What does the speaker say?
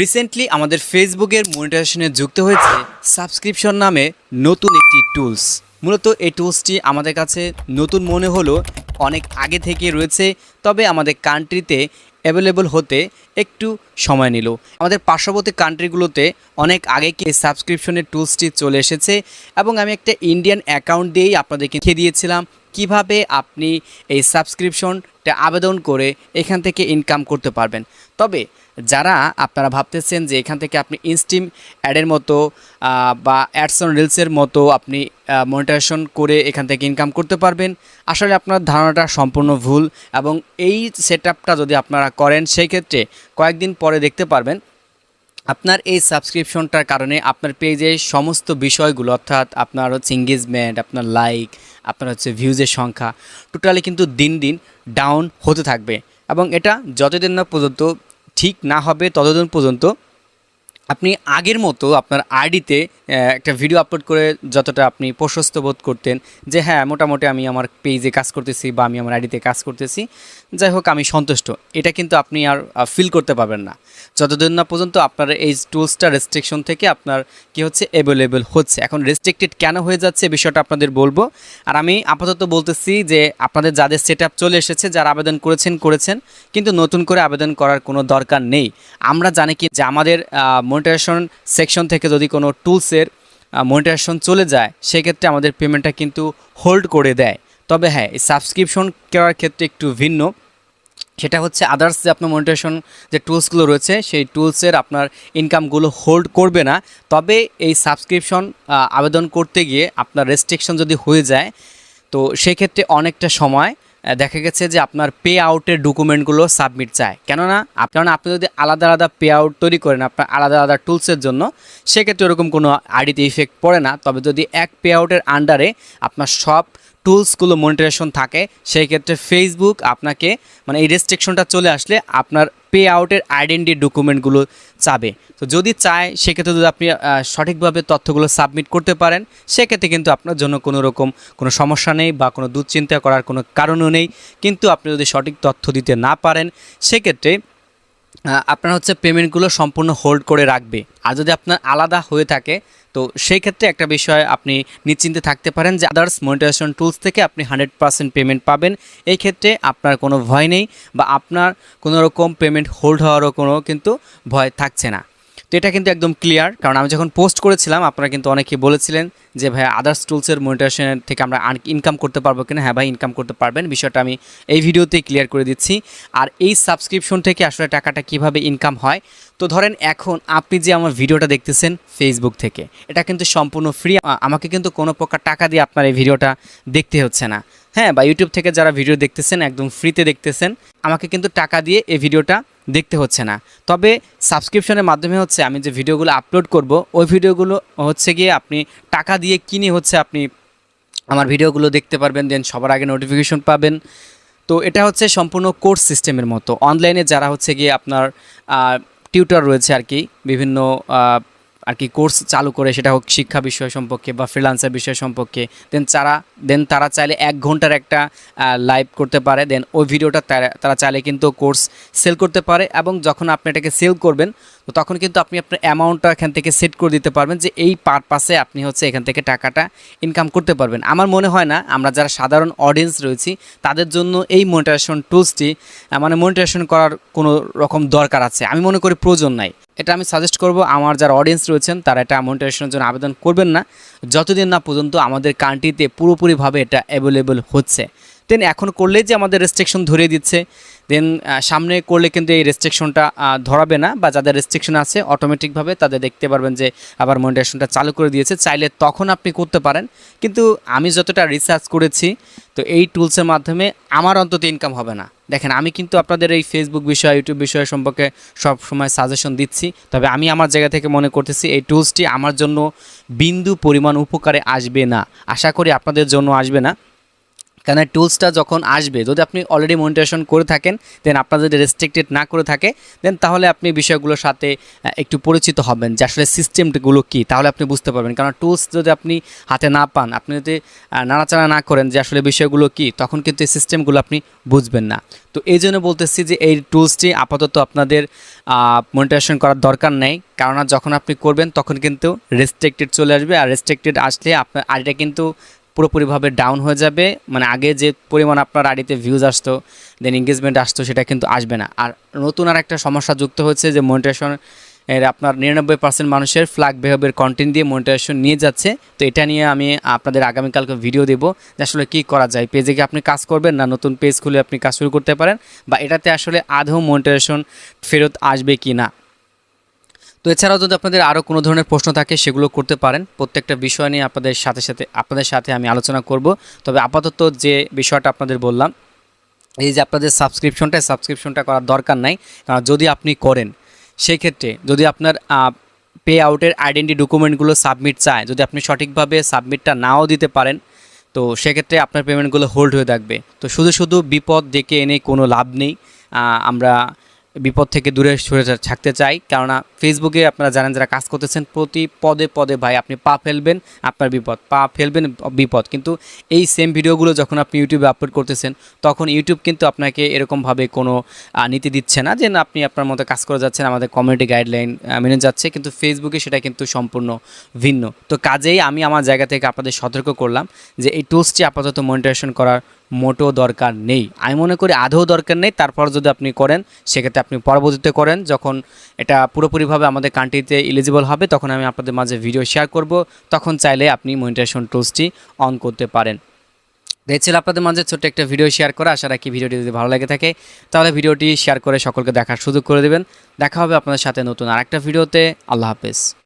Recently আমাদের ফেসবুকের মনিটাইজেশনে যুক্ত হয়েছে সাবস্ক্রিপশন নামে নতুন একটি টুলস মূলত এই টুলসটি আমাদের কাছে নতুন মনে হলো, অনেক আগে থেকে রয়েছে, তবে আমাদের কান্ট্রিতে অ্যাভেলেবল হতে একটু সময় নিল। আমাদের পার্শ্ববর্তী কান্ট্রিগুলোতে অনেক আগে কি সাবস্ক্রিপশনের টুলসটি চলে এসেছে এবং আমি একটা ইন্ডিয়ান অ্যাকাউন্ট দিয়েই আপনাদেরকে দেখিয়ে দিয়েছিলাম। কীভাবে আপনি এই সাবস্ক্রিপশনটা আবেদন করে এখান থেকে ইনকাম করতে পারবেন। তবে যারা আপনারা ভাবতেছেন যে এখান থেকে আপনি ইনস্টিম অ্যাডের মতো বা অ্যাডস অন রিলসের মতো আপনি মনিটাইজেশন করে এখান থেকে ইনকাম করতে পারবেন, আসলে আপনার ধারণাটা সম্পূর্ণ ভুল এবং এই সেট যদি আপনারা করেন, সেই ক্ষেত্রে কয়েকদিন পরে দেখতে পারবেন আপনার এই সাবস্ক্রিপশনটার কারণে আপনার পেজে সমস্ত বিষয়গুলো, অর্থাৎ আপনার হচ্ছে এঙ্গেজমেন্ট আপনার লাইক আপনার হচ্ছে ভিউজের সংখ্যা টোটালি কিন্তু দিন দিন ডাউন হতে থাকবে। এবং এটা যতদিন না পর্যন্ত ঠিক না হবে, ততদিন পর্যন্ত আপনি আগের মতো আপনার আইডিতে একটা ভিডিও আপলোড করে যতটা আপনি প্রশস্ত বোধ করতেন যে হ্যাঁ মোটামুটি আমি আমার পেজে কাজ করতেছি বা আমি আমার আইডিতে কাজ করতেছি। যাই হোক, আমি সন্তুষ্ট। এটা কিন্তু আপনি আর ফিল করতে পারবেন না। যতদিন না পর্যন্ত আপনার এই টুলসটা রেস্ট্রিকশন থেকে আপনার কি হচ্ছে অ্যাভেলেবেল হচ্ছে। এখন রেস্ট্রিক্টেড কেন হয়ে যাচ্ছে বিষয়টা আপনাদের বলব। আর আমি আপাতত বলতেছি যে, আপনাদের যাদের সেট চলে এসেছে, যারা আবেদন করেছেন করেছেন, কিন্তু নতুন করে আবেদন করার কোনো দরকার নেই। আমরা জানি কি যে, আমাদের মনিটাইজেশন সেকশন থেকে যদি কোনো টুলসের মনিটাইজেশন চলে যায়, সেক্ষেত্রে আমাদের পেমেন্টটা কিন্তু হোল্ড করে দেয়। তবে হ্যাঁ এই সাবস্ক্রিপশন করার ক্ষেত্রে একটু ভিন্ন। সেটা হচ্ছে আদার্স যে আপনার মনিটাইজেশন যে টুলসগুলো রয়েছে, সেই টুলসের আপনার ইনকামগুলো হোল্ড করবে না। তবে এই সাবস্ক্রিপশন আবেদন করতে গিয়ে আপনার রেস্ট্রিকশন যদি হয়ে যায়, তো সেক্ষেত্রে অনেকটা সময় দেখা গেছে যে আপনার পে আউটের ডকুমেন্টগুলো সাবমিট চায়। কেননা কারণ আপনি যদি আলাদা আলাদা পে আউট তৈরি করেন আপনার আলাদা আলাদা টুলসের জন্য, সেক্ষেত্রে ওরকম কোনো আইডিতে ইফেক্ট পড়ে না। তবে যদি এক পে আউটের আন্ডারে আপনার সব টুলসগুলো মনিটারেশন থাকে, সেই ক্ষেত্রে ফেসবুক আপনাকে মানে এই রেস্ট্রিকশনটা চলে আসলে আপনার পে আউটের আইডেন্টি ডকুমেন্টগুলো চাবে। তো যদি চায়, সেক্ষেত্রে যদি আপনি সঠিকভাবে তথ্যগুলো সাবমিট করতে পারেন, সেক্ষেত্রে কিন্তু আপনার জন্য কোনো রকম কোনো সমস্যা নেই বা কোনো দুশ্চিন্তা করার কোনো কারণও নেই। কিন্তু আপনি যদি সঠিক তথ্য দিতে না পারেন, সেক্ষেত্রে আপনার হচ্ছে পেমেন্টগুলো সম্পূর্ণ হোল্ড করে রাখবে। আর যদি আপনার আলাদা হয়ে থাকে, তো সেই ক্ষেত্রে একটা বিষয় আপনি নিশ্চিন্তে থাকতে পারেন যে আদার্স মনিটাইজেশন টুলস থেকে আপনি হান্ড্রেড পার্সেন্ট পেমেন্ট পাবেন। এই ক্ষেত্রে আপনার কোনো ভয় নেই বা আপনার কোনো রকম পেমেন্ট হোল্ড হওয়ারও কোনো কিন্তু ভয় থাকছে না। তো এটা কিন্তু একদম ক্লিয়ার কারণ আমি যখন পোস্ট করেছিলাম, আপনারা কিন্তু অনেকে বলেছিলেন যে, ভাই আদার্স টুলসের মনিটাইজেশন থেকে আমরা ইনকাম করতে পারব কিনা? হ্যাঁ ভাই ইনকাম করতে পারবেন। বিষয়টা আমি এই ভিডিওতেই ক্লিয়ার করে দিচ্ছি। আর এই সাবস্ক্রিপশন থেকে আসলে টাকাটা কীভাবে ইনকাম হয়? তো ধরেন এখন আপনি যে আমার ভিডিওটা দেখতেছেন ফেসবুক থেকে, এটা কিন্তু সম্পূর্ণ ফ্রি আমাকে কিন্তু কোনো প্রকার টাকা দিয়ে আপনার এই ভিডিওটা দেখতে হচ্ছে না। হ্যাঁ বা ইউটিউব থেকে যারা ভিডিও দেখতেছেন, একদম ফ্রিতে দেখতেছেন, আমাকে কিন্তু টাকা দিয়ে এই ভিডিওটা দেখতে হচ্ছে না। তবে সাবস্ক্রিপশনের মাধ্যমে হচ্ছে আমি যে ভিডিওগুলো আপলোড করব, ওই ভিডিওগুলো হচ্ছে গিয়ে আপনি টাকা দিয়ে কিনে হচ্ছে আপনি আমার ভিডিওগুলো দেখতে পারবেন দেন সবার আগে নোটিফিকেশন পাবেন। তো এটা হচ্ছে সম্পূর্ণ কোর্স সিস্টেমের মতো। অনলাইনে যারা হচ্ছে গিয়ে আপনার টিউটার রয়েছে আর কি, বিভিন্ন আর কি কোর্স চালু করে, সেটা হোক শিক্ষা বিষয় সম্পর্কে বা ফ্রিলান্সার বিষয় সম্পর্কে দেন তারা দেন তারা চাইলে এক ঘণ্টার একটা লাইভ করতে পারে দেন ওই ভিডিওটা তারা চাইলে কিন্তু কোর্স সেল করতে পারে এবং যখন আপনি এটাকে সেল করবেন তো তখন কিন্তু আপনি আপনার অ্যামাউন্টটা এখান থেকে সেট করে দিতে পারবেন যে এই পারপাসে আপনি হচ্ছে এখান থেকে টাকাটা ইনকাম করতে পারবেন। আমার মনে হয় না, আমরা যারা সাধারণ অডিয়েন্স রয়েছি, তাদের জন্য এই মনিটাইজেশন টুলসটি মানে মনিটাইজেশন করার কোনো রকম দরকার আছে। আমি মনে করি প্রয়োজন নাই। এটা আমি সাজেস্ট করব, আমার যারা অডিয়েন্স রয়েছেন, তারা এটা মনিটাইজেশনের জন্য আবেদন করবেন না। যতদিন না পর্যন্ত আমাদের কান্ট্রিতে পুরোপুরিভাবে এটা অ্যাভেলেবল হচ্ছে। দেন এখন করলেই যে আমাদের রেস্ট্রিকশন ধরিয়ে দিচ্ছে দেন সামনে করলে কিন্তু এই রেস্ট্রিকশনটা ধরাবে না, বা যাদের রেস্ট্রিকশন আছে অটোমেটিকভাবে তাদের দেখতে পারবেন যে আবার মনিটাইজেশনটা চালু করে দিয়েছে। চাইলে তখন আপনি করতে পারেন। কিন্তু আমি যতটা রিসার্চ করেছি, তো এই টুলসের মাধ্যমে আমার অন্তত ইনকাম হবে না। দেখেন, আমি কিন্তু আপনাদের এই ফেসবুক বিষয় ইউটিউব বিষয় সম্পর্কে সব সময় সাজেশন দিচ্ছি। তবে আমি আমার জায়গা থেকে মনে করতেছি, এই টুলসটি আমার জন্য বিন্দু পরিমাণ উপকারে আসবে না। আশা করি আপনাদের জন্য আসবে না। কারণ টুলসটা যখন আসবে, যদি আপনি অলরেডি মনিটাইজেশন করে থাকেন দেন আপনার যদি রেস্ট্রিক্টেড না করে থাকে দেন তাহলে আপনি বিষয়গুলোর সাথে একটু পরিচিত হবেন যে আসলে সিস্টেমগুলো কী, তাহলে আপনি বুঝতে পারবেন। কারণ টুলস যদি আপনি হাতে না পান, আপনি যদি নাড়াচাড়া না করেন যে আসলে বিষয়গুলো কী, তখন কিন্তু এই সিস্টেমগুলো আপনি বুঝবেন না। তো এই জন্য বলতেছি যে এই টুলসটি আপাতত আপনাদের মনিটাইজেশন করার দরকার নেই। কারণ যখন আপনি করবেন, তখন কিন্তু রেস্ট্রিক্টেড চলে আসবে। আর রেস্ট্রিক্টেড আসলে আপনার আইডিটা কিন্তু পুরোপুরিভাবে ডাউন হয়ে যাবে। মানে আগে যে পরিমাণ আপনার আইডিতে ভিউজ আসতো দেন এঙ্গেজমেন্ট আসতো, সেটা কিন্তু আসবে না। আর নতুন আর একটা সমস্যা যুক্ত হচ্ছে যে মনিটাইজেশন এর আপনার নিরানব্বই পার্সেন্ট মানুষের ফ্ল্যাগ বিহেভিয়ার কন্টেন্ট দিয়ে মনিটাইজেশন নিয়ে যাচ্ছে। তো এটা নিয়ে আমি আপনাদের আগামীকালকে ভিডিও দেবো যে আসলে কী করা যায়। পেজে কি আপনি কাজ করবেন না নতুন পেজ খুলে আপনি কাজ শুরু করতে পারেন? বা এটাতে আসলে আদৌ মনিটাইজেশন ফেরত আসবে কি না তো এছাড়াও যদি আপনাদের আরও কোনো ধরনের প্রশ্ন থাকে, সেগুলো করতে পারেন। প্রত্যেকটা বিষয় নিয়ে আপনাদের সাথে সাথে, আপনাদের সাথে আমি আলোচনা করব। তবে আপাতত যে বিষয়টা আপনাদের বললাম, এই যে আপনাদের সাবস্ক্রিপশনটা সাবস্ক্রিপশনটা করার দরকার নাই। কারণ যদি আপনি করেন সেই ক্ষেত্রে যদি আপনার পে আউটের আইডেন্টি ডকুমেন্টগুলো সাবমিট চায়, যদি আপনি সঠিকভাবে সাবমিটটা নাও দিতে পারেন, তো সেক্ষেত্রে আপনার পেমেন্টগুলো হোল্ড হয়ে থাকবে। তো শুধু শুধু বিপদ ডেকে এনে কোনো লাভ নেই। আমরা বিপদ থেকে দূরে সরে থাকতে চাই। কেননা ফেসবুকে আপনারা জানেন যারা কাজ করতেছেন, প্রতি পদে পদে ভাই আপনি পা ফেলবেন, আপনার বিপদ। পা ফেলবেন, বিপদ। কিন্তু এই সেম ভিডিওগুলো যখন আপনি ইউটিউবে আপলোড করতেছেন, তখন ইউটিউব কিন্তু আপনাকে এরকমভাবে কোনো নীতি দিচ্ছে না যে না, আপনি আপনার মতো কাজ করে যাচ্ছেন, আমাদের কমিউনিটি গাইডলাইন মেনে যাচ্ছে। কিন্তু ফেসবুকে সেটা কিন্তু সম্পূর্ণ ভিন্ন। তো কাজেই আমি আমার জায়গা থেকে আপনাদের সতর্ক করলাম যে এই টুলসটি আপাতত মনিটাইজেশন করার মোটেও দরকার নেই। আমি মনে করি আদৌ দরকার নেই, তারপর যদি আপনি করেন, সেক্ষেত্রে আপনি পরবর্তীতে করেন, যখন এটা পুরোপুরিভাবে আমাদের কান্ট্রিতে এলিজিবল হবে, তখন আমি আপনাদের মাঝে ভিডিও শেয়ার করব, তখন চাইলে আপনি মনিটাইজেশন টুলসটি অন করতে পারেন। এই আপনাদের মাঝে ছোট্ট একটা ভিডিও শেয়ার করা, আশা রাখি ভিডিওটি যদি ভালো লাগে থাকে, তাহলে ভিডিওটি শেয়ার করে সকলকে দেখার সুযোগ করে দেবেন। দেখা হবে আপনাদের সাথে নতুন আরেকটা ভিডিওতে আল্লাহ হাফেজ।